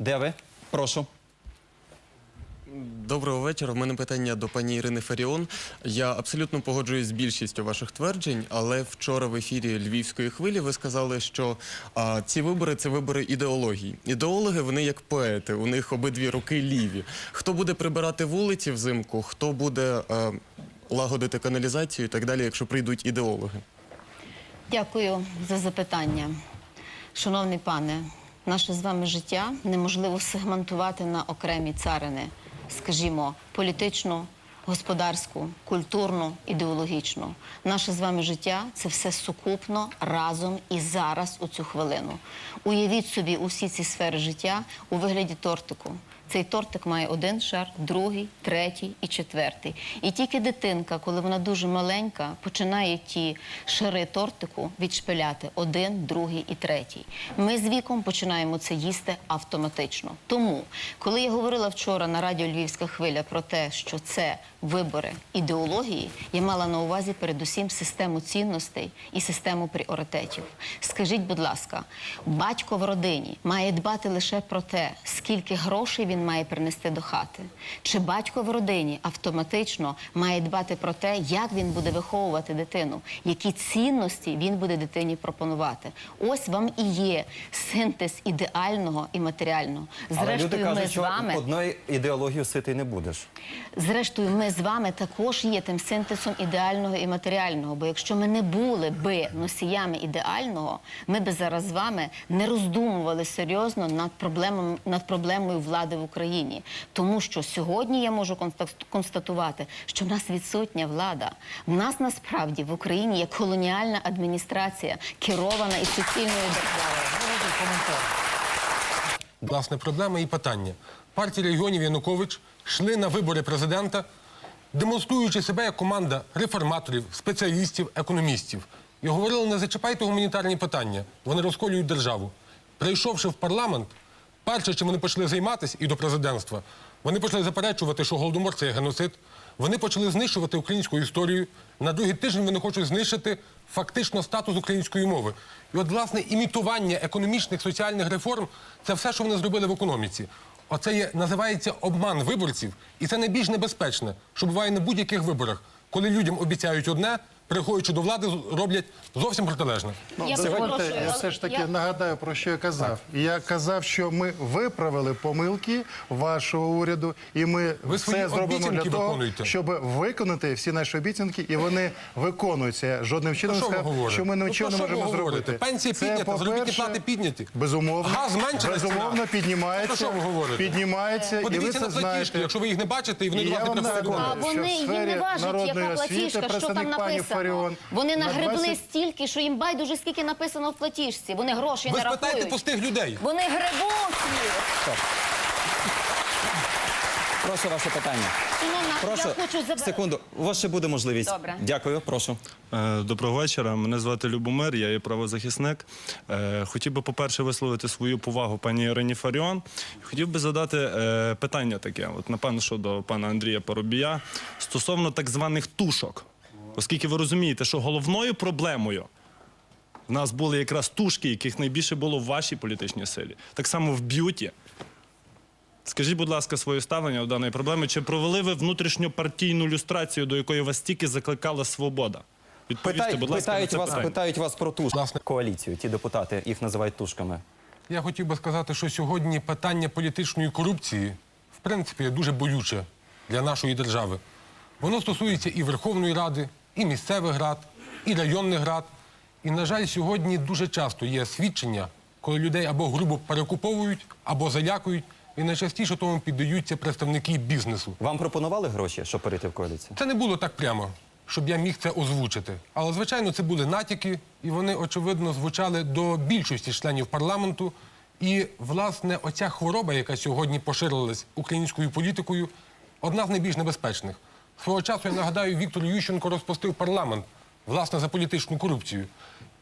Де ви? Прошу. Доброго вечора. В мене питання до пані Ірини Фаріон. Я абсолютно погоджуюсь з більшістю ваших тверджень, але вчора в ефірі Львівської хвилі ви сказали, що а, ці вибори це вибори ідеології. Ідеологи вони як поети, у них обидві руки ліві. Хто буде прибирати вулиці взимку, хто буде а, лагодити каналізацію і так далі, якщо прийдуть ідеологи? Дякую за запитання. Шановний пане, наше з вами життя неможливо сегментувати на окремі царини, скажімо, політичну, господарську, культурну, ідеологічну. Наше з вами життя це все сукупно разом і зараз у цю хвилину. Уявіть собі усі ці сфери життя у вигляді тортику. Цей тортик має один шар, другий, третій і четвертий. І тільки дитинка, коли вона дуже маленька, починає ті шари тортику відшпиляти один, другий і третій. Ми з віком починаємо це їсти автоматично. Тому, коли я говорила вчора на радіо Львівська хвиля про те, що це вибори ідеології, я мала на увазі передусім систему цінностей і систему пріоритетів. Скажіть, будь ласка, батько в родині має дбати лише про те, скільки грошей він має принести до хати, чи батько в родині автоматично має дбати про те, як він буде виховувати дитину, які цінності він буде дитині пропонувати. Ось вам і є синтез ідеального і матеріального. Але люди Зрештою, ми кажуть, з що вами. одною ідеологією сити не будеш. Зрештою, ми з вами також є тим синтезом ідеального і матеріального. Бо якщо ми не були би носіями ідеального, ми би зараз з вами не роздумували серйозно над проблемами над проблемою влади в Україні. Тому що сьогодні я можу констат- констатувати, що в нас відсутня влада. В нас насправді в Україні є колоніальна адміністрація, керована і суцільною державою. Власне, проблема і питання. Партія регіонів Янукович йшли на вибори президента, демонструючи себе як команда реформаторів, спеціалістів, економістів. І говорили, не зачіпайте гуманітарні питання, вони розколюють державу. Прийшовши в парламент, перше, чим вони почали займатися і до президентства, вони почали заперечувати, що голодомор це геноцид. Вони почали знищувати українську історію. На другий тиждень вони хочуть знищити фактично статус української мови. І от, власне, імітування економічних соціальних реформ це все, що вони зробили в економіці. Оце є, називається обман виборців, і це найбільш небезпечне, що буває на будь-яких виборах, коли людям обіцяють одне, приходячи до влади, роблять зовсім протилежне. Я перепрошую, я все ж таки я- нагадаю, про що я казав. Я казав, що ми виправили помилки вашого уряду, і ми Ви все зробимо для того, щоб виконати всі наші обіцянки, і вони виконуються. Жодним чином що сказав, що ми Ну, нічого то не можемо зробити. Пенсії підняті, заробітні плати підняті. Безумовно, Газ безумовно піднімається. Що ви говорите? Піднімається, і ви Подивіться це на платіжки, знаєте. якщо ви їх не бачите, і вони до вас не приходять. А вони їм не важить, народної яка освіти платіжка, що там представник пані написано. Фаріон Вони на нагребли 20 стільки, що їм байдуже скільки написано в платіжці. Вони гроші Ви не спитайте рахують. пустих людей. Вони гребуть. Прошу ваше питання. Шановна, Прошу, я хочу забрати. секунду. У вас ще буде можливість. Добре. Дякую, прошу. Е, Доброго вечора. Мене звати Любомир, я є правозахисник. Е, Хотів би, по-перше, висловити свою повагу пані Ірині Фаріон. Хотів би задати е, питання таке, от напевно, що до пана Андрія Поробія стосовно так званих тушок. Оскільки ви розумієте, що головною проблемою в нас були якраз тушки, яких найбільше було в вашій політичній силі. Так само в б'юті. Скажіть, будь ласка, своє ставлення до даної проблеми. Чи провели ви внутрішньопартійну люстрацію, до якої вас тільки закликала свобода? Відповісти, Питають, будь ласка, на питають, це вас, питання. питають вас про ту ж Власне. коаліцію. Ті депутати їх називають тушками. Я хотів би сказати, що сьогодні питання політичної корупції, в принципі, є дуже болюче для нашої держави. Воно стосується і Верховної Ради, і місцевих рад, і районних рад. І, на жаль, сьогодні дуже часто є свідчення, коли людей або грубо перекуповують, або залякують, і найчастіше тому піддаються представники бізнесу. Вам пропонували гроші, щоб перейти в коаліцію? Це не було так прямо, щоб я міг це озвучити. Але, звичайно, це були натяки, і вони, очевидно, звучали до більшості членів парламенту. І, власне, оця хвороба, яка сьогодні поширилась українською політикою, одна з найбільш небезпечних. Свого часу, я нагадаю, Віктор Ющенко розпустив парламент, власне, за політичну корупцію.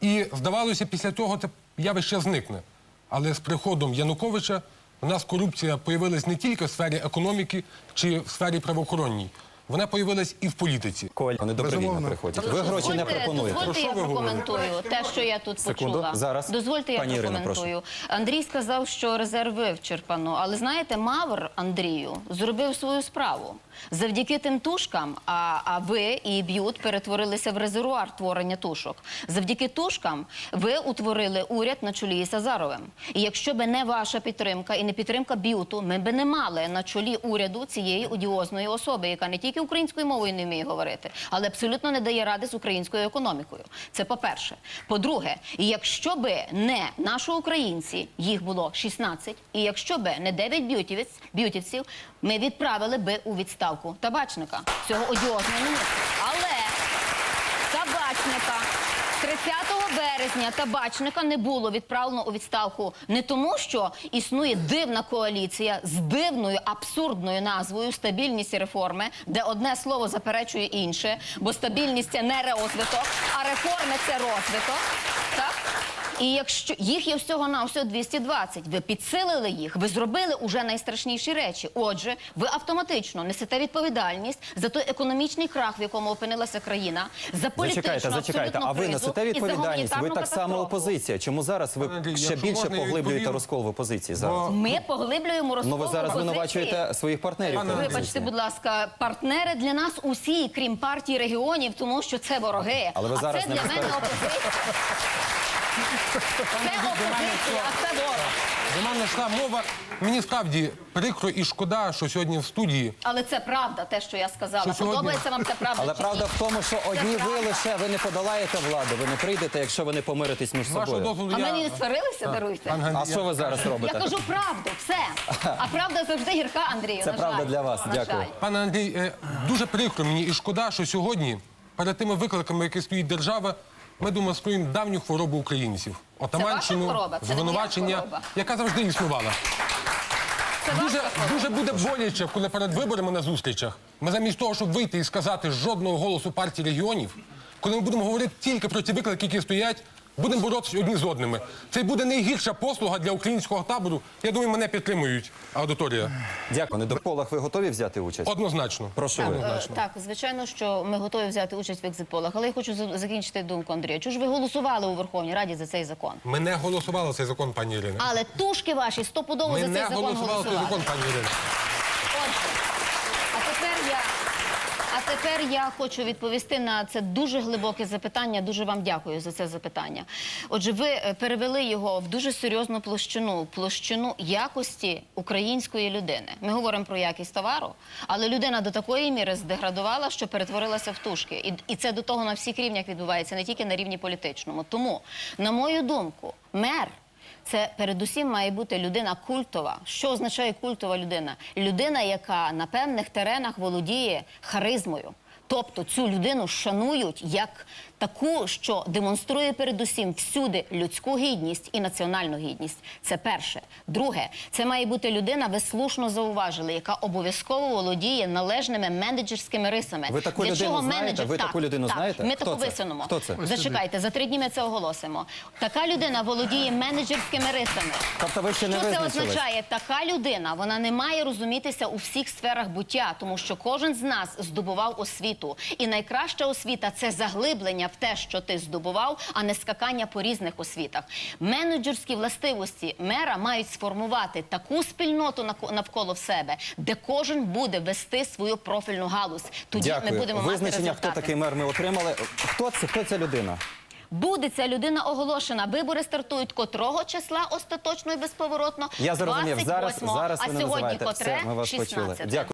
І, здавалося, після того це явище зникне. Але з приходом Януковича у нас корупція появилась не тільки в сфері економіки чи в сфері правоохоронній. Вона появилась і в політиці. Коль, вони добровільно приходять. Ви гроші не пропонуєте. Дозвольте, Про я прокоментую те, що я тут Секунду. почула. Зараз. Дозвольте, я прокоментую. Андрій сказав, що резерв вичерпано. Але знаєте, Мавр Андрію зробив свою справу. Завдяки тим тушкам, а, а ви і б'ют перетворилися в резервуар творення тушок. Завдяки тушкам ви утворили уряд на чолі із Азаровим. І якщо би не ваша підтримка і не підтримка б'юту, ми би не мали на чолі уряду цієї одіозної особи, яка не тільки українською мовою не вміє говорити, але абсолютно не дає ради з українською економікою. Це по-перше. По-друге, якщо би не наші українці, їх було 16, і якщо би не 9 б'ютівець, б'ютівців, ми відправили би у відставку табачника цього одіозного міністра. Але табачника. 30 березня табачника не було відправлено у відставку не тому, що існує дивна коаліція з дивною абсурдною назвою стабільність і реформи, де одне слово заперечує інше, бо стабільність це не розвиток, а реформи це розвиток. І якщо їх є всього на всього 220, ви підсилили їх, ви зробили уже найстрашніші речі. Отже, ви автоматично несете відповідальність за той економічний крах, в якому опинилася країна, за політичну Зачекайте, зачекайте. А ви несете відповідальність? Ви так само опозиція. Чому зараз ви Андрій, ще більше поглиблюєте розкол в опозиції зараз? Ми поглиблюємо розкол Ну ви зараз опозиції. звинувачуєте своїх партнерів. Андрій. Вибачте, будь ласка, партнери для нас усі, крім партії регіонів, тому що це вороги. Але ви а зараз це не для мене опозиція. Це опозиція, а це ворог. До мене йшла мова. Мені справді прикро і шкода, що сьогодні в студії Але це правда, те, що я сказала. Що сьогодні? Подобається вам це правда? Але чи правда ні? в тому, що одні ви правда. лише ви не подолаєте владу, ви не прийдете, якщо ви не помиритесь між з вашого собою. дозволу А я... ми не сварилися, даруйте. Пан А Андрій, що ви зараз Я робите? кажу правду, все. А правда завжди гірка, Андрію. Це на правда жаль. для вас. На Дякую. жаль. Пане Андрій, е, дуже прикро мені і шкода, що сьогодні перед тими викликами, які стоїть держава, ми демонструємо давню хворобу українців. Отаманщину, хвороба, це не моя звинувачення, хвороба. яка завжди існувала. Це Дуже, ваша хвороба. дуже буде боляче, коли перед виборами на зустрічах ми замість того, щоб вийти і сказати жодного голосу партії регіонів, коли ми будемо говорити тільки про ті виклики, які стоять, будемо боротися одні з одними. Це буде найгірша послуга для українського табору. Я думаю, мене підтримують аудиторія. Дякую. На полах ви готові взяти участь? Однозначно. Прошу ви. Е, Так, звичайно, що ми готові взяти участь в екзитполах, але я хочу закінчити думку Андрія. Чому ж ви голосували у Верховній Раді за цей закон? Ми не голосували за цей закон, пані Ірино. Але тушки ваші стопудово Ми за не цей закон голосували за цей голосували. закон, пані Ірино. Отже, тепер я хочу відповісти на це дуже глибоке запитання. Дуже вам дякую за це запитання. Отже, ви е, перевели його в дуже серйозну площину, площину якості української людини. Ми говоримо про якість товару, але людина до такої міри здеградувала, що перетворилася в тушки. І, і це до того на всіх рівнях відбувається, не тільки на рівні політичному. Тому, на мою думку, мер. Це передусім має бути людина культова. Що означає культова людина? Людина, яка на певних теренах володіє харизмою. Тобто цю людину шанують як таку, що демонструє передусім всюди людську гідність і національну гідність. Це перше. Друге, це має бути людина, ви слушно зауважили, яка обов'язково володіє належними менеджерськими рисами. Ви таку Для людину чого знаєте? менеджер? Ви Так, таку людину так. знаєте? Ми Хто таку це? висунемо. Хто це? Зачекайте, за три дні ми це оголосимо. Така людина володіє менеджерськими рисами. Тобто ви ще не Що це визначились? означає? Така людина вона не має розумітися у всіх сферах буття, тому що кожен з нас здобував освіту. І найкраща освіта це заглиблення в те, що ти здобував, а не скакання по різних освітах. Менеджерські властивості мера мають сформувати таку спільноту навколо себе, де кожен буде вести свою профільну галузь. Тоді Дякую. ми будемо мати Визначення, хто такий мер, ми отримали. Хто це? Хто ця людина? Буде ця людина оголошена. Вибори стартують котрого числа остаточно і безповоротно? Я зрозумів. Зараз, 28-го. зараз а ви не сьогодні називаєте. котре? Все, ми вас 16-те. Дякую.